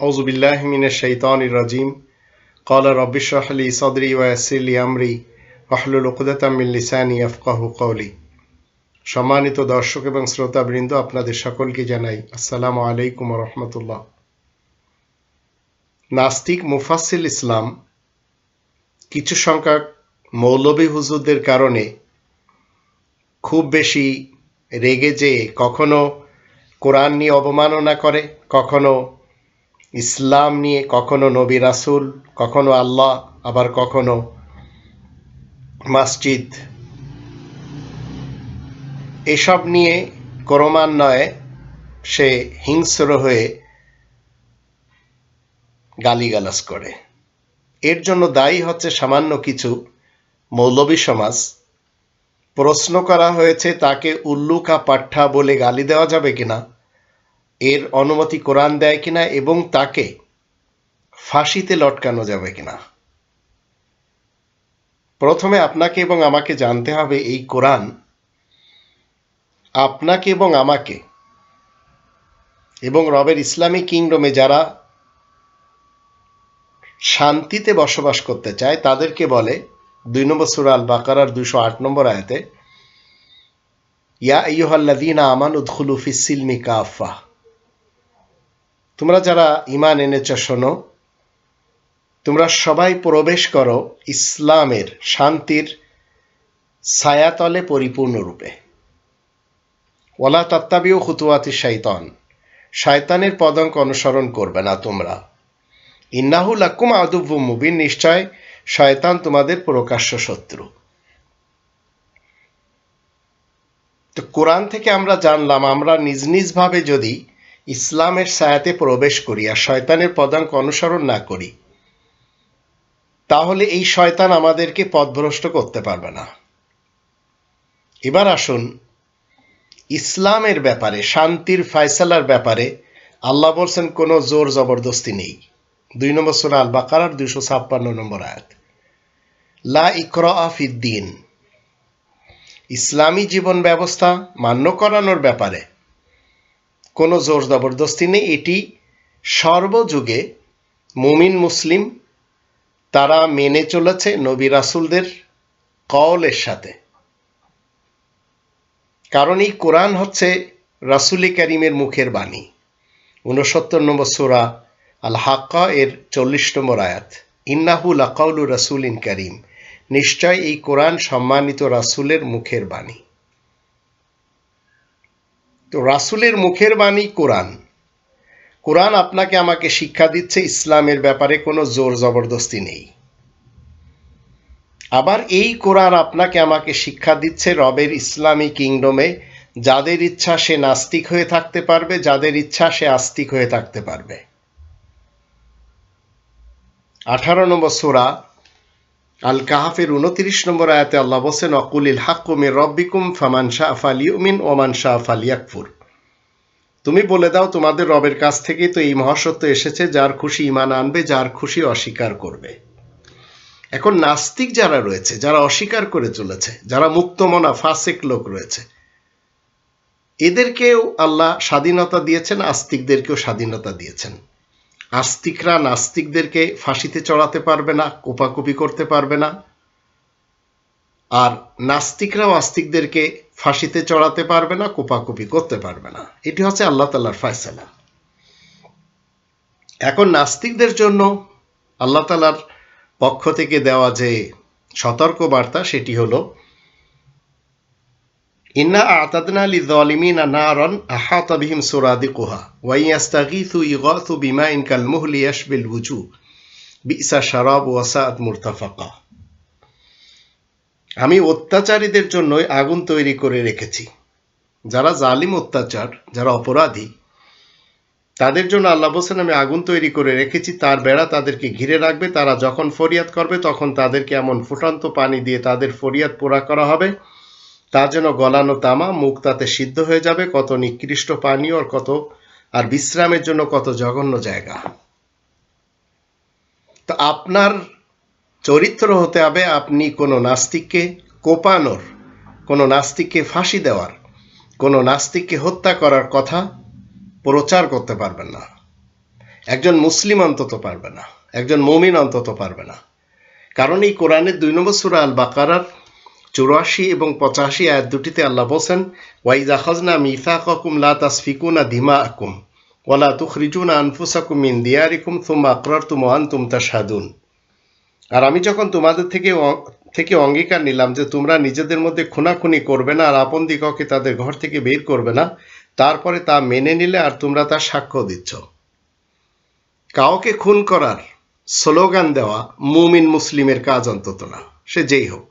أعوذ بالله من الشيطان الرجيم قال رب اشرح لي صدري ويسر لي أمري واحلل عقدة من লিসানি يفقهوا قولي সম্মানিত দর্শক এবং শ্রোতাবৃন্দ আপনাদের সকলকে জানাই আসসালামু আলাইকুম রহমতুল্লাহ নাস্তিক মুফাসিল ইসলাম কিছু সংখ্যক মৌলবী হুজুরদের কারণে খুব বেশি রেগে যেয়ে কখনো কোরআন নিয়ে অবমাননা করে কখনো ইসলাম নিয়ে কখনো নবী রাসুল, কখনো আল্লাহ, আবার কখনো মসজিদ। এসব নিয়ে ক্রমান্বয়ে সে হিংস্র হয়ে গালিগালাজ করে। এর জন্য দায়ী হচ্ছে সামান্য কিছু মৌলবী সমাজ। প্রশ্ন করা হয়েছে, তাকে উল্লুকা পাঠা বলে গালি দেওয়া যাবে কিনা? এর অনুমতি কোরআন দেয় কিনা এবং তাকে ফাঁসিতে লটকানো যাবে কিনা। প্রথমে আপনাকে এবং আমাকে জানতে হবে এই কোরআন আপনাকে এবং আমাকে এবং রবের ইসলামী কিংডমে যারা শান্তিতে বসবাস করতে চায়, তাদেরকে বলে দুই নম্বর সুরা আল বাকারার দুশো আট নম্বর আয়াতে, ইয়া ইয়ুহাল্লাদিনা আমান উদ্খুলু ফিসিলমি কাফা তোমরা যারা ইমান এনেছ, শোনো। তোমরা সবাই প্রবেশ করো ইসলামের শান্তির ছায়াতলে পরিপূর্ণরূপে। ওলা তত্তাবিও হুতুয়াতি শাইতান। শায়তানের পদঙ্ক অনুসরণ করবে না তোমরা। ইন্নাহুল আকুম আদুব্বু মুবিন, নিশ্চয় শয়তান তোমাদের প্রকাশ্য শত্রু। তো কোরআন থেকে আমরা জানলাম, আমরা নিজ নিজভাবে যদি ইসলামের ছায়াতে প্রবেশ করি আর শয়তানের পদাঙ্ক অনুসরণ না করি, তাহলে এই শয়তান আমাদেরকে পথভ্রষ্ট করতে পারবে না। এবার আসুন, ইসলামের ব্যাপারে, শান্তির ফায়সালার ব্যাপারে আল্লাহ বলছেন, কোনো জোর জবরদস্তি নেই। দুই নম্বর সোনা আল বাকারার দুইশো ছাপ্পান্ন নম্বর আয়াত। লা ইকর আফিদ্দিন ইসলামী জীবন ব্যবস্থা মান্য করানোর ব্যাপারে কোনো জোর জবরদস্তি নেই। এটি সর্বযুগে মুমিন মুসলিম তারা মেনে চলেছে নবী রাসুলদের কওলের সাথে। কারণ এই কোরআন হচ্ছে রাসুলি করিমের মুখের বাণী। উনসত্তর নম্বর সোরা আল হাক্কা এর চল্লিশ নম্বর আয়াত। ইন্নাহু লাকাউলু রাসুল ইন করিম। নিশ্চয় এই কোরআন সম্মানিত রাসুলের মুখের বাণী। তো রাসুলের মুখের বাণী কোরআন। কোরআন আপনাকে আমাকে শিক্ষা দিচ্ছে ইসলামের ব্যাপারে কোনো জোর জবরদস্তি নেই। আবার এই কোরআন আপনাকে আমাকে শিক্ষা দিচ্ছে রবের ইসলামী কিংডমে, যাদের ইচ্ছা সে নাস্তিক হয়ে থাকতে পারবে, যাদের ইচ্ছা সে আস্তিক হয়ে থাকতে পারবে। আঠারো নম্বর সোরা আল কাহাফের উনত্রিশ নম্বর আয়াতে আল্লাহ বসেন অকুলিল হাক্কুমের রব্বিকুম ফামান শাহ ফালিউমিন ওমান শাহ ফালিয়াকফুর। তুমি বলে দাও, তোমাদের রবের কাছ থেকেই তো এই মহাসত্য এসেছে, যার খুশি ইমান আনবে, যার খুশি অস্বীকার করবে। এখন নাস্তিক যারা রয়েছে, যারা অস্বীকার করে চলেছে, যারা মুক্তমনা, ফাসেক লোক রয়েছে, এদেরকেও আল্লাহ স্বাধীনতা দিয়েছেন আস্তিকদেরকেও স্বাধীনতা দিয়েছেন। আস্তিকরা নাস্তিকদেরকে ফাঁসিতে চড়াতে পারবে না, কোপাকুপি করতে পারবে না। আর নাস্তিকরাও আস্তিকদেরকে ফাঁসিতে চড়াতে পারবে না, কোপাকুপি করতে পারবে না। এটি হচ্ছে আল্লাহ তাল্লার ফয়সালা। এখন নাস্তিকদের জন্য আল্লাহ তালার পক্ষ থেকে দেওয়া যে সতর্ক বার্তা সেটি হলো ইন্না আতাদনা লি যালিমিনা নারান আহাতা বিহিম সুরাদিকুহা, ওয়া ইয়াস্তাগীথু ইগাথু বিমাইন কাল মুহলি ইয়াশবিল ওয়ুজু বিসা শারাব ওয়া সাআত মুরতাফাকা। আমি অত্যাচারীদের জন্যই আগুন তৈরি করে রেখেছি। যারা জালিম অত্যাচার, যারা অপরাধী, তাদের জন্য আল্লাহ বলছেন, আমি আগুন তৈরি করে রেখেছি, তার বেড়া তাদেরকে ঘিরে রাখবে। তারা যখন ফরিয়াদ করবে, তখন তাদেরকে এমন ফুটান্ত পানি দিয়ে তাদের ফরিয়াদ পোড়া করা হবে। তা যেন গলানো তামা মুখ তাতে সিদ্ধ হয়ে যাবে, কত নিকৃষ্ট পানীয় আর কত, আর বিশ্রামের জন্য কত জঘন্য জায়গা। তো আপনার চরিত্র হতে হবে আপনি কোনো নাস্তিককে কোপানোর, কোনো নাস্তিককে ফাঁসি দেওয়ার, কোনো নাস্তিককে হত্যা করার কথা প্রচার করতে পারবেন না। একজন মুসলিম অন্তত পারবে না, একজন মমিন অন্তত পারবে না। কারণ এই কোরআনের দুই নম্বর সুরা আল বাকারার চুরাশি এবং পঁচাশি আয়াত দুটিতে আল্লাহ বলছেন, ওয়াইজা খাজনা মিফাকুম লা তাসফিকুনা দিমা আকুম ওয়ালা তুখরিজুনা আনফুসাকুম মিন দিয়ারিকুম থুম্মা আকরারতুম ওয়া আনতুম তাশহাদুন। আর আমি যখন তোমাদের থেকে থেকে অঙ্গীকার নিলাম যে তোমরা নিজেদের মধ্যে খুনাখুনি করবে না আর আপন দিগকে তাদের ঘর থেকে বের করবে না, তারপরে তা মেনে নিলে আর তোমরা তার সাক্ষ্য দিচ্ছ। কাউকে খুন করার স্লোগান দেওয়া মুমিন মুসলিমের কাজ অন্তত না, সে যেই হোক।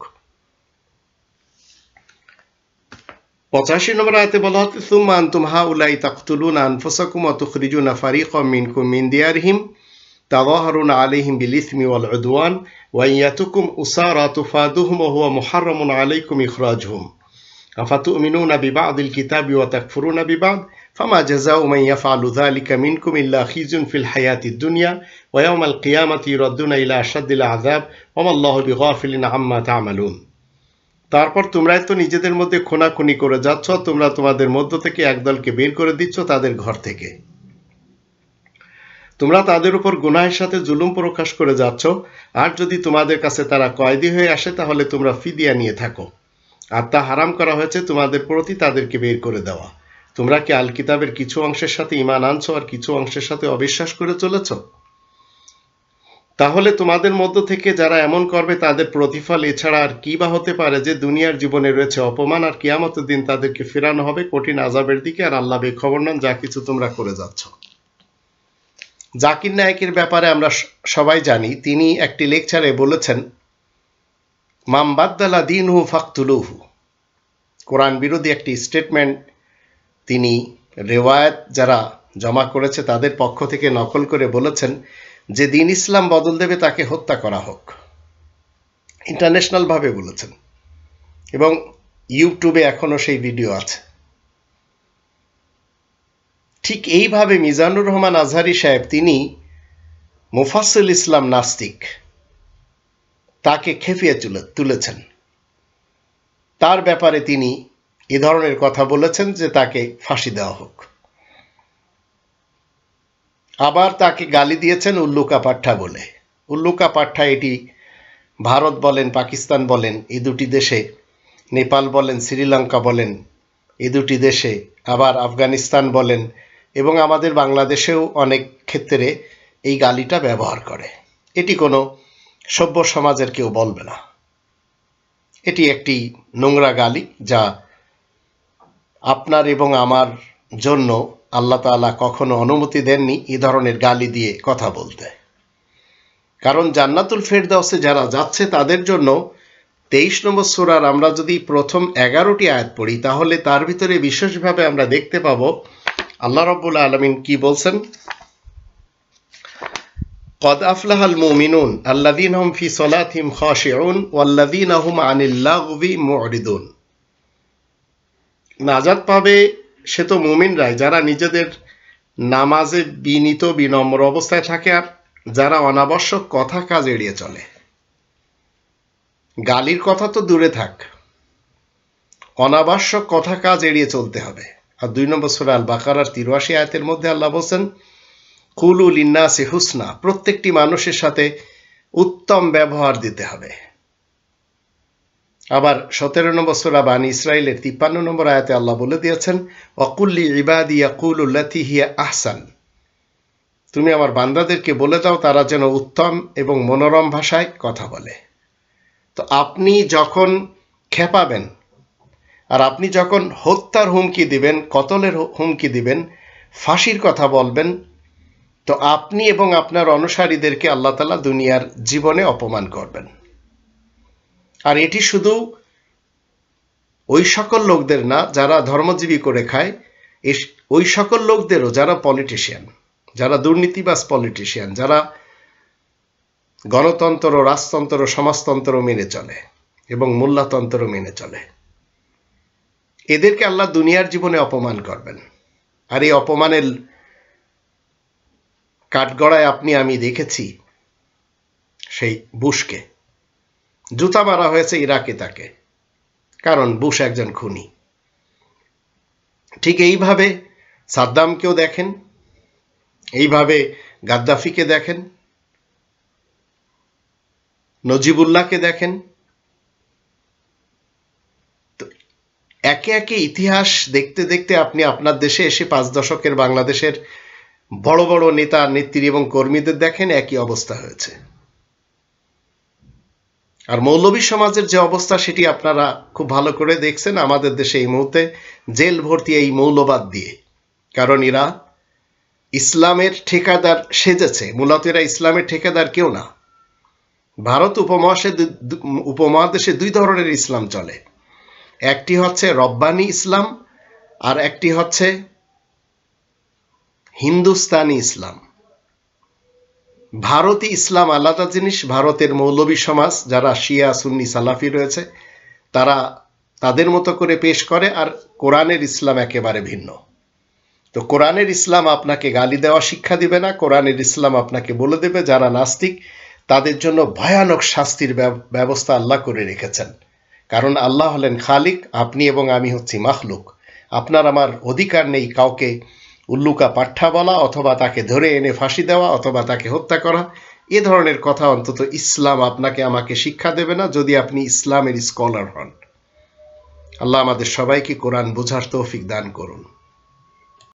পঁচাশি নম্বর আয়তে বলা হচ্ছে সুম্মা আনতুম হা উলাই তাকতুলুন আনফুসাকুম ওয়া তুখরিজুনা ফারিকাম মিনকুম মিন দিয়ারহিম تظاهرون عليهم بالإثم والعدوان وإن يأتكم أسارى تفادوهم وهو محرم عليكم إخراجهم أفتؤمنون ببعض الكتاب وتكفرون ببعض فما جزاء من يفعل ذلك منكم إلا خزي في الحياة الدنيا ويوم القيامة يردون إلى أشد العذاب وما الله بغافل عما تعملون তারপর তোমরাই তো নিজেদের মধ্যে খুনাখুনি করে যাচ্ছ, তোমরা তোমাদের মধ্য থেকে একদলকে বের করে দিচ্ছ তাদের ঘর থেকে। তোমরা তাদের উপর গুনাহের সাথে জুলুম প্রকাশ করে যাচ্ছ, আর যদি তোমাদের কাছে তারা কয়েদি হয়ে আসে, তাহলে তোমরা ফিদিয়া নিয়ে থাকো। আর তা হারাম করা হয়েছে তোমাদের প্রতি তাদেরকে বের করে দেওয়া। তোমরা কি আল কিতাবের কিছু অংশের সাথে ইমান আনছো আর কিছু অংশের সাথে অবিশ্বাস করে চলেছ? তাহলে তোমাদের মধ্য থেকে যারা এমন করবে, তাদের প্রতিফল এছাড়া আর কি বা হতে পারে যে দুনিয়ার জীবনে রয়েছে অপমান আর কিয়ামতের দিন তাদেরকে ফেরানো হবে কঠিন আজাবের দিকে। আর আল্লাহ বেখবর নন, যা কিছু তোমরা করে যাচ্ছ। জাকির নায়কের ব্যাপারে আমরা সবাই জানি, তিনি একটি লেকচারে বলেছেন মামবাদ্দালা দিন হু ফাকতুলুহু। কোরআন বিরোধী একটি স্টেটমেন্ট তিনি রেওয়ায়ত যারা জমা করেছে, তাদের পক্ষ থেকে নকল করে বলেছেন যে দিন ইসলাম বদল দেবে তাকে হত্যা করা হোক। ইন্টারন্যাশনালভাবে বলেছেন। এবং ইউটিউবে এখনও সেই ভিডিও আছে। ঠিক এইভাবে মিজানুর রহমান আজহারি সাহেব, তিনি মুফাসসিল ইসলাম নাস্তিক, তাকে খেপিয়ে তুলে, তুলেছেন। তার ব্যাপারে তিনি এ ধরনের কথা বলেছেন যে তাকে ফাঁসি দেওয়া হোক। আবার তাকে গালি দিয়েছেন উল্লুকা পাঠা বলে। উল্লুকা পাঠা এটি ভারত বলেন, পাকিস্তান বলেন এই দুটি দেশে, নেপাল বলেন, শ্রীলঙ্কা বলেন, এ দুটি দেশে, আবার আফগানিস্তান বলেন এবং আমাদের বাংলাদেশেও অনেক ক্ষেত্রে এই গালিটা ব্যবহার করে। এটি কোনো সভ্য সমাজের কেউ বলবে না। এটি একটি নোংরা গালি যা আপনার এবং আমার জন্য আল্লাহ তাআলা কখনো অনুমতি দেননি এই ধরনের গালি দিয়ে কথা বলতে কারণ জান্নাতুল ফেরদাউসে যারা যাচ্ছে তাদের জন্য তেইশ নম্বর সুরার আমরা যদি প্রথম এগারোটি আয়াত পড়ি তাহলে তার ভিতরে বিশেষভাবে আমরা দেখতে পাবো আল্লাহ রব্বুল আলমিন কি বলছেন قد أفلح المؤمنون الذين هم في صلاتهم خاشعون والذين هم عن اللغو معرضون নাজাত পাবে সে তো মুমিনরাই যারা নিজেদের নামাজে বিনীত, বিনম্র অবস্থায় থাকে আর যারা অনাবশ্যক কথা কাজ এড়িয়ে চলে। গালির কথা তো দূরে থাক। অনাবশ্যক কথা কাজ এড়িয়ে চলতে হবে। আর দুই নম্বর সুরা আল বাকারার তিরাশি আয়াতের মধ্যে আল্লাহ বলছেন কুলুল ইন্নাসি হুসনা প্রত্যেকটি মানুষের সাথে উত্তম ব্যবহার দিতে হবে। আবার সতেরো নম্বর সুরা বানি ইসরায়েলের তিপ্পান্ন নম্বর আয়াতে আল্লাহ বলে দিয়েছেন অকুল্লি ইবাদি ইয়াকুলুল্লাতি হিয়া আহসান। তুমি আমার বান্দাদেরকে বলে দাও, তারা যেন উত্তম এবং মনোরম ভাষায় কথা বলে। তো আপনি যখন খেপাবেন আর আপনি যখন হত্যার হুমকি দিবেন, কতলের হুমকি দিবেন, ফাঁসির কথা বলবেন, তো আপনি এবং আপনার অনুসারীদেরকে আল্লাহ তালা দুনিয়ার জীবনে অপমান করবেন। আর এটি শুধু ওই সকল লোকদের না, যারা ধর্মজীবী করে খায় ওই সকল লোকদেরও যারা পলিটিশিয়ান যারা দুর্নীতিবাজ পলিটিশিয়ান যারা গণতন্ত্র, রাজতন্ত্র, সমাজতন্ত্র মেনে চলে এবং মোল্লাতন্ত্র মেনে চলে। এদেরকে আল্লাহ দুনিয়ার জীবনে অপমান করবেন। আর এই অপমানের কাঠগড়ায় আপনি, আমি দেখেছি সেই বুশকে। জুতা মারা হয়েছে ইরাকে তাকে, কারণ বুশ একজন খুনি। ঠিক এইভাবে সাদ্দামকেও দেখেন, এইভাবে গাদ্দাফিকে দেখেন, নজিবুল্লাহকে দেখেন। একে একে ইতিহাস দেখতে দেখতে আপনি আপনার দেশে এসে পাঁচ দশকের বাংলাদেশের বড় বড় নেতা, নেত্রী এবং কর্মীদের দেখেন, একই অবস্থা হয়েছে। আর মৌলবী সমাজের যে অবস্থা, সেটি আপনারা খুব ভালো করে দেখছেন আমাদের দেশে এই মুহূর্তে জেল ভর্তি এই মৌলবাদ দিয়ে। কারণ এরা ইসলামের ঠিকাদার সেজেছে। মূলত এরা ইসলামের ঠিকাদার কেউ না। ভারত উপমহাদেশে উপমহাদেশে দুই ধরনের ইসলাম চলে। একটি হচ্ছে রব্বানি ইসলাম আর একটি হচ্ছে হিন্দুস্তানি ইসলাম। ভারতী ইসলাম আলাদা জিনিস, ভারতের মৌলবী সমাজ, যারা শিয়া, সুন্নি, সালাফি রয়েছে, তারা তাদের মতো করে পেশ করে আর কোরআনের ইসলাম একেবারে ভিন্ন। তো কোরআনের ইসলাম আপনাকে গালি দেওয়া শিক্ষা দিবে না, কোরআনের ইসলাম আপনাকে বলে দেবে যারা নাস্তিক, তাদের জন্য ভয়ানক শাস্তির ব্যব- ব্যবস্থা আল্লাহ করে রেখেছেন। কারণ আল্লাহ হলেন খালিক, আপনি এবং আমি হচ্ছি মাখলুক। আপনার আমার অধিকার নেই কাউকে উল্লুকা পাঠা বলা অথবা তাকে ধরে এনে ফাঁসি দেওয়া অথবা তাকে হত্যা করা, এ ধরনের কথা অন্তত ইসলাম আপনাকে আমাকে শিক্ষা দেবে না যদি আপনি ইসলামের স্কলার হন। আল্লাহ আমাদের সবাইকে কোরআন বোঝার তৌফিক দান করুন।